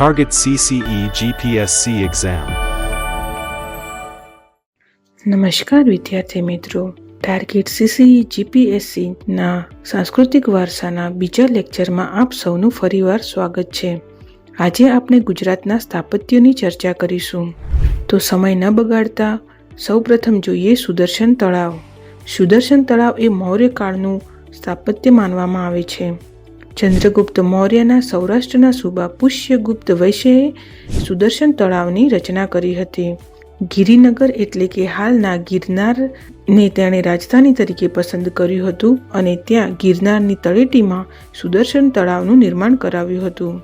Target CCE GPSC exam. નમસ્કાર, વિદ્યાર્થી મિત્રો. ટાર્ગેટ સીસીઈ જીપીએસસી ના સાંસ્કૃતિક વારસાના બીજા લેક્ચરમાં આપ સૌનું ફરીવાર સ્વાગત છે. આજે આપણે ગુજરાતના સ્થાપત્યોની ચર્ચા કરીશું. તો સમય ન બગાડતા સૌપ્રથમ જોઈએ સુદર્શન તળાવ. સુદર્શન તળાવ એ મૌર્ય કાળનું સ્થાપત્ય માનવામાં આવે છે. ચંદ્રગુપ્ત મૌર્યના સૌરાષ્ટ્રના સૂબા પુષ્યગુપ્ત વૈશ્યએ સુદર્શન તળાવની રચના કરી હતી. ગિરિનગર એટલે કે હાલના ગિરનારને તેણે રાજધાની તરીકે પસંદ કર્યું હતું અને ત્યાં ગિરનારની તળેટીમાં સુદર્શન તળાવનું નિર્માણ કરાવ્યું હતું.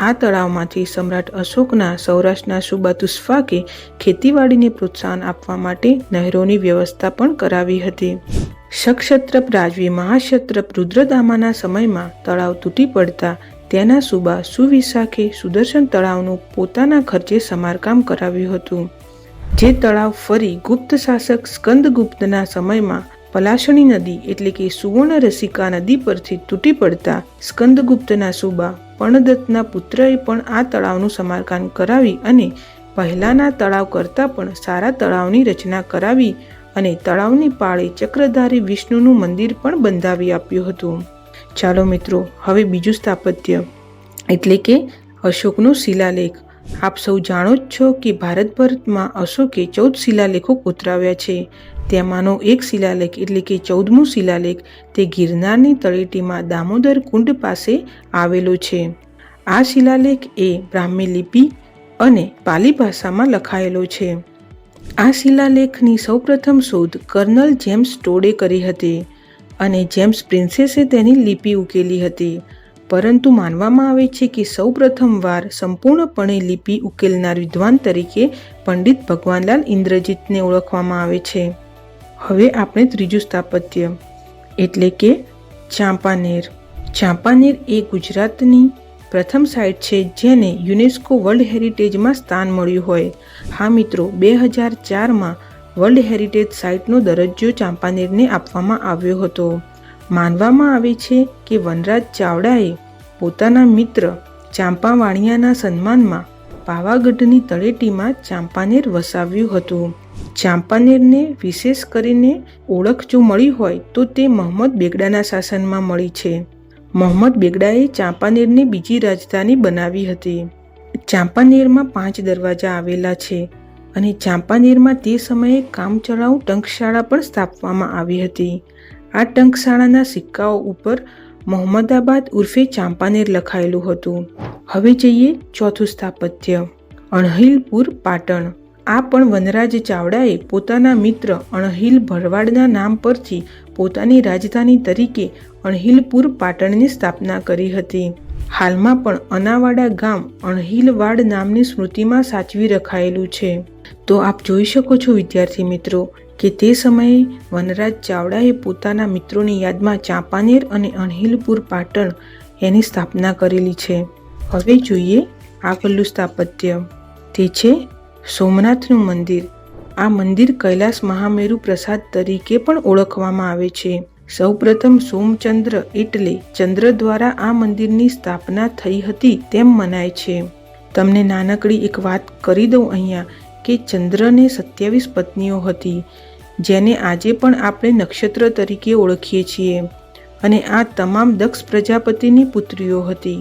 આ તળાવમાંથી સમ્રાટ અશોકના સૌરાષ્ટ્રના સુબા તુસ્ફાકે ખેતીવાડીને પ્રોત્સાહન આપવા માટે નહેરોની વ્યવસ્થા પણ કરાવી હતી. શક્ષત્રપ રાજવી મહાક્ષત્રપ રુદ્રદામાના સમયમાં તળાવ તૂટી પડતા તેના સુબા સુવિશાખે સુદર્શન તળાવનું પોતાના ખર્ચે સમારકામ કરાવ્યું હતું. જે તળાવ ફરી ગુપ્ત શાસક સ્કંદગુપ્તના સમયમાં પલાશણી નદી એટલે કે સુવર્ણ રસિકા નદી પરથી તૂટી પડતા સ્કંદગુપ્તના સુબા પણદત્તના પુત્રએ પણ આ તળાવનું સમારકામ કરાવી અને પહેલાના તળાવ કરતાં પણ સારા તળાવની રચના કરાવી અને તળાવની પાળે ચક્રધારી વિષ્ણુનું મંદિર પણ બંધાવી આપ્યું હતું. ચાલો મિત્રો, હવે બીજું સ્થાપત્ય. એટલે કે અશોકનો શિલાલેખ. આપ સૌ જાણો જ છો કે ભારતભરમાં અશોકે ચૌદ શિલાલેખો કોતરાવ્યા છે. તેમાંનો એક શિલાલેખ એટલે કે ચૌદમું શિલાલેખ તે ગિરનારની તળેટીમાં દામોદર કુંડ પાસે આવેલો છે. આ શિલાલેખ એ બ્રાહ્મી લિપિ અને પાલી ભાષામાં લખાયેલો છે. આ શિલાલેખની સૌપ્રથમ શોધ કર્નલ જેમ્સ ટોડે કરી હતી અને જેમ્સ પ્રિન્સેસે તેની લિપિ ઉકેલી હતી. પરંતુ માનવામાં આવે છે કે સૌ પ્રથમવાર સંપૂર્ણપણે લિપિ ઉકેલનાર વિદ્વાન તરીકે પંડિત ભગવાનલાલ ઇન્દ્રજીતને ઓળખવામાં આવે છે. હવે આપણે ત્રીજું સ્થાપત્ય. એટલે કે ચાંપાનેર. ચાંપાનેર એ ગુજરાતની પ્રથમ સાઇટ છે જેને યુનેસ્કો વર્લ્ડ હેરિટેજમાં સ્થાન મળ્યું હોય. હા મિત્રો, બે હજાર ચારમાં વર્લ્ડ હેરિટેજ સાઇટનો દરજ્જો ચાંપાનેરને આપવામાં આવ્યો હતો. માનવામાં આવે છે કે વનરાજ ચાવડાએ પોતાના મિત્ર ચાંપાવાણિયાના સન્માનમાં પાવાગઢની તળેટીમાં ચાંપાનેર વસાવ્યું હતું. ચાંપાનેરને વિશેષ કરીને ઓળખ જો મળી હોય તો તે મોહમ્મદ બેગડાના શાસનમાં મળી છે. મોહમ્મદ બેગડાએ ચાંપાનેરને બીજી રાજધાની બનાવી હતી. ચાંપાનેરમાં પાંચ દરવાજા આવેલા છે અને ચાંપાનેરમાં તે સમયે કામચલાઉ ટંકશાળા પણ સ્થાપવામાં આવી હતી. આ ટંકશાળાના સિક્કાઓ ઉપર મોહમ્મદાબાદ ઉર્ફે ચાંપાનેર લખાયેલું હતું. હવે જઈએ ચોથું સ્થાપત્ય, અણહિલપુર, પાટણ. આ પણ વનરાજ ચાવડાએ પોતાના મિત્ર અણહિલ ભરવાડના નામ પરથી પોતાની રાજધાની તરીકે અણહિલપુર પાટણની સ્થાપના કરી હતી. હાલમાં પણ અનાવાડા ગામ અણહિલવાડ નામની સ્મૃતિમાં સાચવી રખાયેલું છે. તો આપ જોઈ શકો છો, વિદ્યાર્થી મિત્રો, કે તે સમયે વનરાજ ચાવડાએ પોતાના મિત્રોની યાદમાં ચાંપાનેર અને અણહિલપુર પાટણ એની સ્થાપના કરેલી છે. હવે જોઈએ આગળનું સ્થાપત્ય. તે છે સોમનાથનું મંદિર. આ મંદિર કૈલાસ મહામેરુ પ્રસાદ તરીકે પણ ઓળખવામાં આવે છે. સૌપ્રથમ સોમચંદ્ર એટલે ચંદ્ર દ્વારા આ મંદિરની સ્થાપના થઈ હતી તેમ મનાય છે. તમને નાનકડી એક વાત કરી દઉં અહીંયા કે ચંદ્રને સત્યાવીસ પત્નીઓ હતી, જેને આજે પણ આપણે નક્ષત્ર તરીકે ઓળખીએ છીએ. અને આ તમામ દક્ષ પ્રજાપતિની પુત્રીઓ હતી.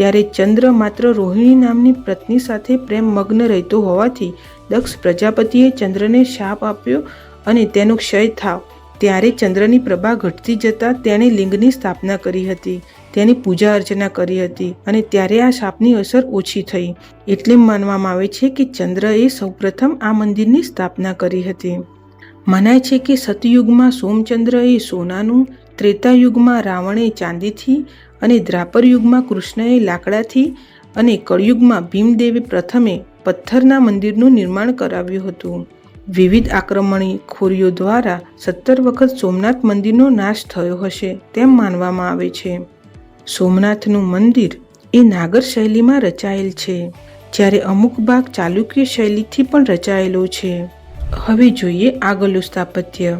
ત્યારે ચંદ્ર માત્ર રોહિણી નામની પત્ની સાથે પ્રેમ મગ્ન રહેતો હોવાથી દક્ષ પ્રજાપતિએ ચંદ્રને શાપ આપ્યો અને તેનો ક્ષય થાવ. ત્યારે ચંદ્રની પ્રભા ઘટતી જતાં તેણે લિંગની સ્થાપના કરી હતી. તેની પૂજા અર્ચના કરી હતી અને ત્યારે આ શાપની અસર ઓછી થઈ. એટલે માનવામાં આવે છે કે ચંદ્રએ સૌપ્રથમ આ મંદિરની સ્થાપના કરી હતી. મનાય છે કે સતયુગમાં સોમચંદ્રએ સોનાનું ત્રેતાયુગમાં રાવણે ચાંદીથી અને દ્રાપર યુગમાં કૃષ્ણએ લાકડાથી અને કળયુગમાં ભીમદેવે પ્રથમે પથ્થરના મંદિરનું નિર્માણ કરાવ્યું હતું. વિવિધ આક્રમણી ખોરીઓ દ્વારા સત્તર વખત સોમનાથ મંદિરનો નાશ થયો હશે તેમ માનવામાં આવે છે. સોમનાથનું મંદિર એ નાગર શૈલીમાં રચાયેલ છે, જ્યારે અમુક ભાગ ચાલુક્ય શૈલીથી પણ રચાયેલો છે. હવે જોઈએ આગળનું સ્થાપત્ય.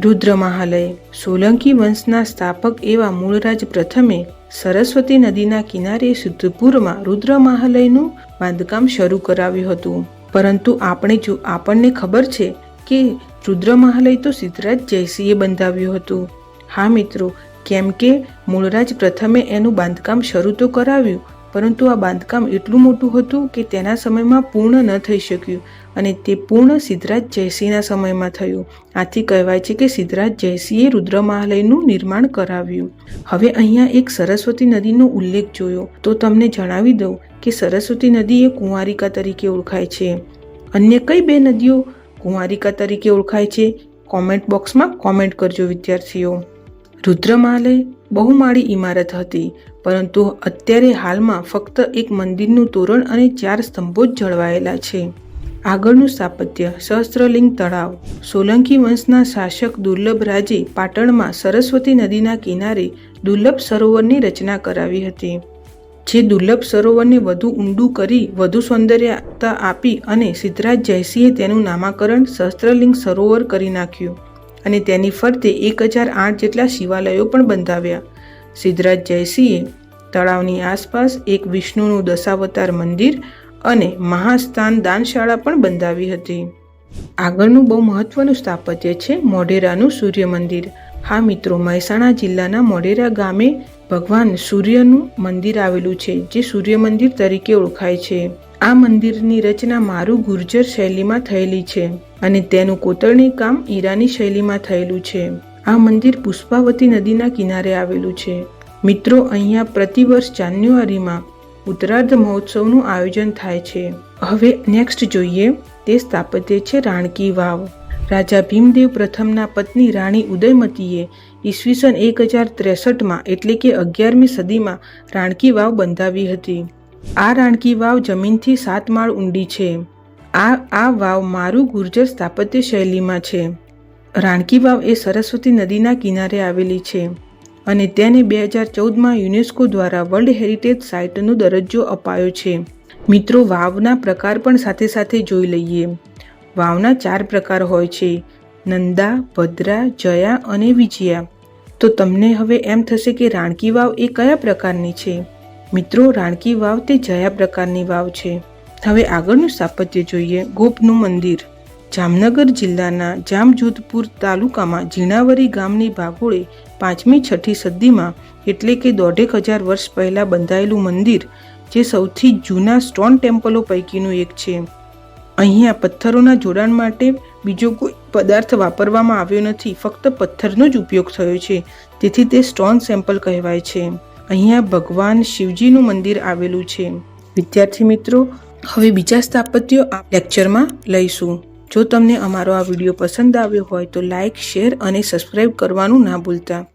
રુદ્ર મહાલય સોલંકી વંશના સ્થાપક એવા મૂળરાજ પ્રથમે સરસ્વતી નદીના કિનારે સિદ્ધપુરમાં રુદ્ર મહાલયનું બાંધકામ શરૂ કરાવ્યું હતું. પરંતુ આપણે જો આપણને ખબર છે કે રુદ્ર મહાલય તો સિદ્ધરાજ જયસિંહે બંધાવ્યું હતું. હા મિત્રો, કેમ કે મૂળરાજ પ્રથમે એનું બાંધકામ શરૂ તો કરાવ્યું પરંતુ આ બાંધકામ એટલું મોટું હતું કે તેના સમયમાં પૂર્ણ ન થઈ શક્યું અને તે પૂર્ણ સિદ્ધરાજ જયસિંહના સમયમાં થયું. આથી કહેવાય છે કે સિદ્ધરાજ જયસિંહે રુદ્ર મહાલયનું નિર્માણ કરાવ્યું. હવે અહીંયા એક સરસ્વતી નદીનો ઉલ્લેખ જોયો. તો તમને જણાવી દઉં કે સરસ્વતી નદી એ કુંવારિકા તરીકે ઓળખાય છે. અન્ય કઈ બે નદીઓ? કુંવારિકા તરીકે ઓળખાય છે? કોમેન્ટ બોક્સમાં કોમેન્ટ કરજો, વિદ્યાર્થીઓ. રુદ્રમાલય બહુમાળી ઇમારત હતી, પરંતુ અત્યારે હાલમાં ફક્ત એક મંદિરનું તોરણ અને ચાર સ્તંભો જ જળવાયેલા છે. આગળનું સ્થાપત્ય સહસ્ત્રલિંગ તળાવ. સોલંકી વંશના શાસક દુર્લભ રાજે પાટણમાં સરસ્વતી નદીના કિનારે દુર્લભ સરોવરની રચના કરાવી હતી. જે દુર્લભ સરોવરને વધુ ઊંડું કરી વધુ સૌંદર્યતા આપી અને સિદ્ધરાજ જયસિંહે તેનું નામાકરણ સહસ્ત્રલિંગ સરોવર કરી નાખ્યું. અને તેની ફરતે એક હજાર આઠ જેટલા શિવાલયો પણ બંધાવ્યા. સિદ્ધરાજ જયસિંહે તળાવની આસપાસ એક વિષ્ણુનું દશાવતાર મંદિર અને મહાસ્થાન દાનશાળા પણ બંધાવી હતી. આગળનું બહુ મહત્વનું સ્થાપત્ય છે મોઢેરાનું સૂર્ય મંદિર. હા મિત્રો, મહેસાણા જિલ્લાના મોઢેરા ગામે ભગવાન સૂર્યનું મંદિર આવેલું છે, જે સૂર્ય મંદિર તરીકે ઓળખાય છે. આ મંદિરની રચના મારું ગુર્જર શૈલીમાં થયેલી છે. અને તેનું કોતરણી કામ ઈરાની શૈલીમાં થયેલું છે. આ મંદિર પુષ્પાવતી નદીના કિનારે આવેલું છે. મિત્રો, અહીંયા પ્રતિવર્ષ જાન્યુઆરીમાં ઉત્તરાર્ધ મહોત્સવનું આયોજન થાય છે. હવે નેક્સ્ટ જોઈએ, તે સ્થાપત્ય છે રાણકી વાવ. રાજા ભીમદેવ પ્રથમના પત્ની રાણી ઉદયમતીએ ઈસવીસન એક હજાર ત્રેસઠમાં એટલે કે અગિયારમી સદીમાં રાણકી વાવ બંધાવી હતી. આ રાણકી વાવ જમીનથી સાત માળ ઊંડી છે. આ આ વાવ મારું ગુર્જર સ્થાપત્ય શૈલીમાં છે. રાણકી વાવ એ સરસ્વતી નદીના કિનારે આવેલી છે અને તેને બે હજાર ચૌદમાં યુનેસ્કો દ્વારા વર્લ્ડ હેરિટેજ સાઇટનો દરજ્જો અપાયો છે. મિત્રો, વાવના પ્રકાર પણ સાથે સાથે જોઈ લઈએ. વાવના ચાર પ્રકાર હોય છે, નંદા, ભદ્રા, જયા અને વિજયા. તો તમને હવે એમ થશે કે રાણકી વાવ એ કયા પ્રકારની છે? મિત્રો, રાણકી વાવ તે જયા પ્રકારની વાવ છે. હવે આગળનું સ્થાપત્ય જોઈએ ગોપનું મંદિર. જામનગર જિલ્લાના જામજોધપુર તાલુકામાં ઝીણાવરી ગામની ભાગોળે પાંચમી છઠ્ઠી સદીમાં એટલે કે દોઢેક હજાર વર્ષ પહેલાં બંધાયેલું મંદિર, જે સૌથી જૂના સ્ટોન ટેમ્પલો પૈકીનું એક છે. અહીંયા પથ્થરોના જોડાણ માટે બીજો કોઈ પદાર્થ વાપરવામાં આવ્યો નથી, ફક્ત પથ્થરનો જ ઉપયોગ થયો છે. તેથી તે સ્ટોન સેમ્પલ કહેવાય છે. અહીંયા ભગવાન શિવજીનું મંદિર આવેલું છે. વિદ્યાર્થી મિત્રો હવે બીજા સ્થાપત્યો આ લેક્ચરમાં લઈશું. જો તમને અમારો આ વીડિયો પસંદ આવ્યો હોય તો લાઇક શેર અને સબસ્ક્રાઇબ કરવાનું ના ભૂલતા.